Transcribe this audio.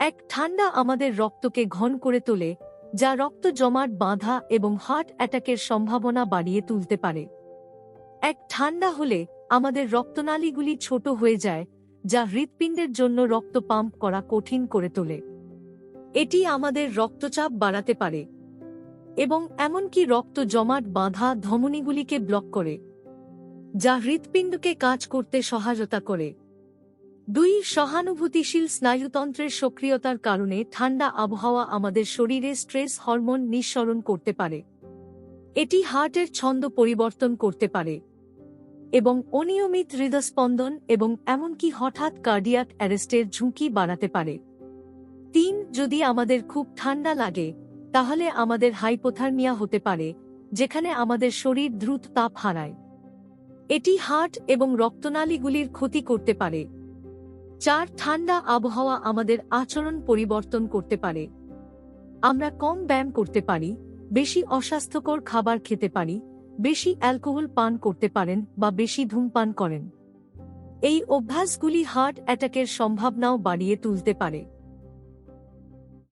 এক ঠান্ডা আমাদের রক্তকে ঘন করে তোলে, যা রক্ত জমাট, বাঁধা এবং হার্ট অ্যাটাকের সম্ভাবনা বাড়িয়ে তুলতে পারে। এক ঠান্ডা হলে আমাদের রক্তনালীগুলি ছোট হয়ে যায়, যা হৃৎপিণ্ডের জন্য রক্ত পাম্প করা কঠিন করে তোলে। এটি আমাদের রক্তচাপ বাড়াতে পারে এবং এমনকি রক্ত জমাট, বাঁধা ধমনীগুলিকে ব্লক করে, যা হৃৎপিণ্ডকে কাজ করতে সহায়তা করে। দুই সহানুভূতিশীল স্নায়ুতন্ত্রের সক্রিয়তার কারণে ঠান্ডা আবহাওয়া আমাদের শরীরে স্ট্রেস হরমোন নিঃসরণ করতে পারে। এটি হার্টের ছন্দ পরিবর্তন করতে পারে। এবং অনিয়মিত হৃদস্পন্দন এবং এমনকি হঠাৎ কার্ডিয়াক অ্যারেস্টের ঝুঁকি বাড়াতে পারে। তিন, যদি আমাদের খুব ঠান্ডা লাগে, তাহলে আমাদের হাইপোথার্মিয়া হতে পারে, যেখানে আমাদের শরীর দ্রুত তাপ হারায়। এটি হার্ট এবং রক্তনালীগুলির ক্ষতি করতে পারে। চার ঠান্ডা আবহাওয়া আমাদের আচরণ পরিবর্তন করতে পারে। আমরা কম ব্যায়াম করতে পারি, বেশি অস্বাস্থ্যকর খাবার খেতে পারি, বেশি অ্যালকোহল পান করতে পারেন বা বেশি ধূমপান করেন। এই অভ্যাসগুলি হার্ট অ্যাটাকের সম্ভাবনাও বাড়িয়ে তুলতে পারে।